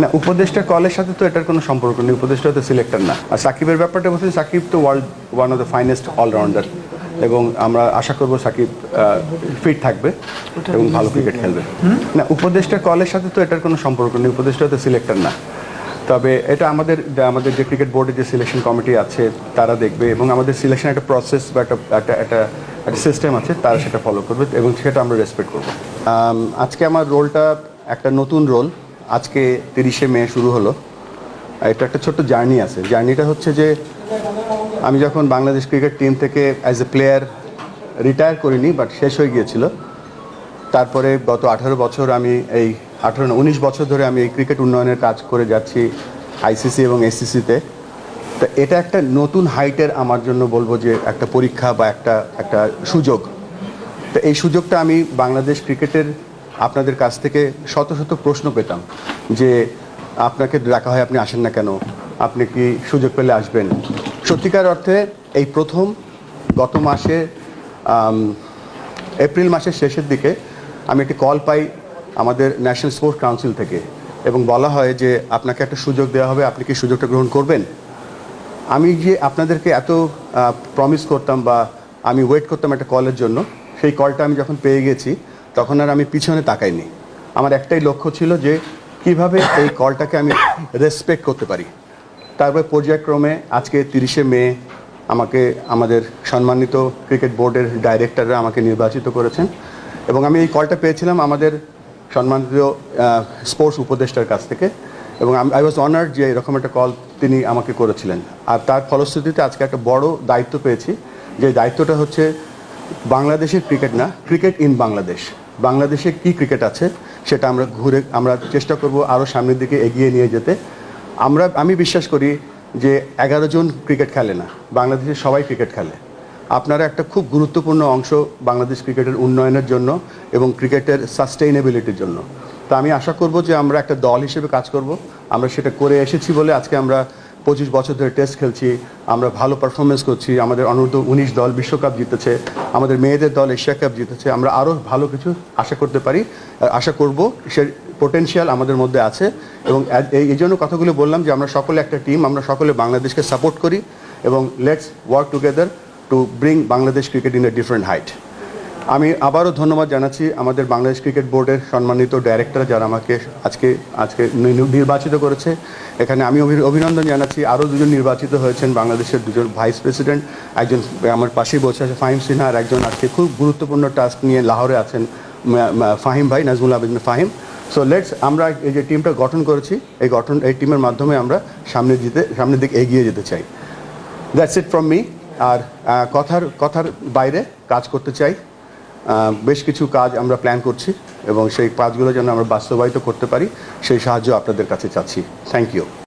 না, উপদেষ্টা কলের সাথে তো এটার কোনো সম্পর্ক নেই, উপদেষ্টা তো সিলেক্টর না। আর সাকিবের ব্যাপারটা বলছেন সাকিব তো world one of the finest allrounder এবং আমরা আশা করব সাকিব ফিট থাকবে এবং ভালো ক্রিকেট খেলবে। না, উপদেষ্টা কলের সাথে তো এটার কোনো সম্পর্ক নেই, উপদেষ্টা তো সিলেক্টর না। তবে এটা আমাদের আমাদের যে ক্রিকেট বোর্ডের যে সিলেকশন কমিটি আছে, তারা দেখবে এবং আমাদের সিলেকশন একটা প্রসেস বা একটা একটা একটা একটা সিস্টেম আছে, তারা সেটা ফলো করবে এবং সেটা আমরা রেসপেক্ট করব। আজকে আমার রোলটা একটা নতুন রোল আজকে তিরিশে মে শুরু হলো। এটা একটা ছোট্ট জার্নি আছে। জার্নিটা হচ্ছে যে, আমি যখন বাংলাদেশ ক্রিকেট টিম থেকে অ্যাজ এ প্লেয়ার রিটায়ার করিনি বাট শেষ হয়ে গিয়েছিল। তারপরে গত আঠারো বছর আমি এই আঠারো উনিশ বছর ধরে আমি এই ক্রিকেট উন্নয়নের কাজ করে যাচ্ছি আইসিসি এবং এসসিসিতে তো। এটা একটা নতুন হাইটের আমার জন্য বলব যে একটা পরীক্ষা বা একটা একটা সুযোগ। তো এই সুযোগটা আমি বাংলাদেশ ক্রিকেটের আপনাদের কাছ থেকে শত শত প্রশ্ন পেতাম যে আপনাকে ডাকা হয়, আপনি আসেন না কেন? আপনি কি সুযোগ পেলে আসবেন? সত্যিকার অর্থে এই প্রথম গত মাসে এপ্রিল মাসের শেষের দিকে আমি একটি কল পাই আমাদের ন্যাশনাল স্পোর্টস কাউন্সিল থেকে এবং বলা হয় যে আপনাকে একটা সুযোগ দেওয়া হবে, আপনি কি সুযোগটা গ্রহণ করবেন? আমি যে আপনাদেরকে এত প্রমিস করতাম বা আমি ওয়েট করতাম একটা কলের জন্য। সেই কলটা আমি যখন পেয়ে গেছি তখন আর আমি পিছনে তাকাইনি। আমার একটাই লক্ষ্য ছিল যে কীভাবে এই কলটাকে আমি রেসপেক্ট করতে পারি। তারপরে পর্যায়ক্রমে আজকে তিরিশে মে আমাকে, আমাদের সম্মানিত ক্রিকেট বোর্ডের ডাইরেক্টররা আমাকে নির্বাচিত করেছেন এবং আমি এই কলটা পেয়েছিলাম আমাদের সম্মানিত স্পোর্টস উপদেষ্টার কাছ থেকে এবং আই ওয়াজ অনার্ড যে এরকম একটা কল তিনি আমাকে করেছিলেন। আর তার ফলশ্রুতিতে আজকে একটা বড় দায়িত্ব পেয়েছি। যে দায়িত্বটা হচ্ছে বাংলাদেশের ক্রিকেট না, ক্রিকেট ইন বাংলাদেশ। বাংলাদেশে কি ক্রিকেট আছে সেটা আমরা ঘুরে, আমরা চেষ্টা করব আরও সামনের দিকে এগিয়ে নিয়ে যেতে। আমরা, আমি বিশ্বাস করি যে এগারো জন ক্রিকেট খেলে না, বাংলাদেশে সবাই ক্রিকেট খেলে। আপনারা একটা খুব গুরুত্বপূর্ণ অংশ বাংলাদেশ ক্রিকেটের উন্নয়নের জন্য এবং ক্রিকেটের সাস্টেইনেবিলিটির জন্য। তা আমি আশা করব যে আমরা একটা দল হিসেবে কাজ করব। আমরা সেটা করে এসেছি বলে আজকে আমরা পঁচিশ বছর ধরে টেস্ট খেলছি, আমরা ভালো পারফরমেন্স করছি, আমাদের অনূর্ধ্ব উনিশ দল বিশ্বকাপ জিতেছে, আমাদের মেয়েদের দল এশিয়া কাপ জিতেছে, আমরা আরও ভালো কিছু আশা করতে পারি আশা করব, সে পোটেনশিয়াল আমাদের মধ্যে আছে এবং এই- এই জন্য কথাগুলো বললাম যে আমরা সকলে একটা টিম আমরা সকলে বাংলাদেশকে সাপোর্ট করি এবং let's work together to bring Bangladesh cricket in a different height আমি আবারও ধন্যবাদ জানাচ্ছি আমাদের বাংলাদেশ ক্রিকেট বোর্ডের সম্মানিত ডাইরেক্টর যারা আমাকে আজকে আজকে নির্বাচিত করেছে। এখানে আমি অভি- অভিনন্দন জানাচ্ছি। আরও দুজন নির্বাচিত হয়েছেন বাংলাদেশের দুজন ভাইস প্রেসিডেন্ট একজন আমার পাশেই বসে আছে ফাহিম সিনহা আর একজন আজকে খুব গুরুত্বপূর্ণ টাস্ক নিয়ে লাহোরে আছেন ফাহিম ভাই, নাজমুল আবেদিন ফাহিম। সো লেটস আমরা এই যে টিমটা গঠন করেছি, এই গঠন, এই টিমের মাধ্যমে আমরা সামনে যেতে সামনের দিকে এগিয়ে যেতে চাই। দ্যাটস ইট ফ্রম মি আর কথার কথার বাইরে কাজ করতে চাই। বেশ কিছু কাজ আমরা প্ল্যান করছি এবং সেই কাজগুলো যেন আমরা বাস্তবায়িত করতে পারি, সেই সাহায্য আপনাদের কাছে চাচ্ছি। Thank you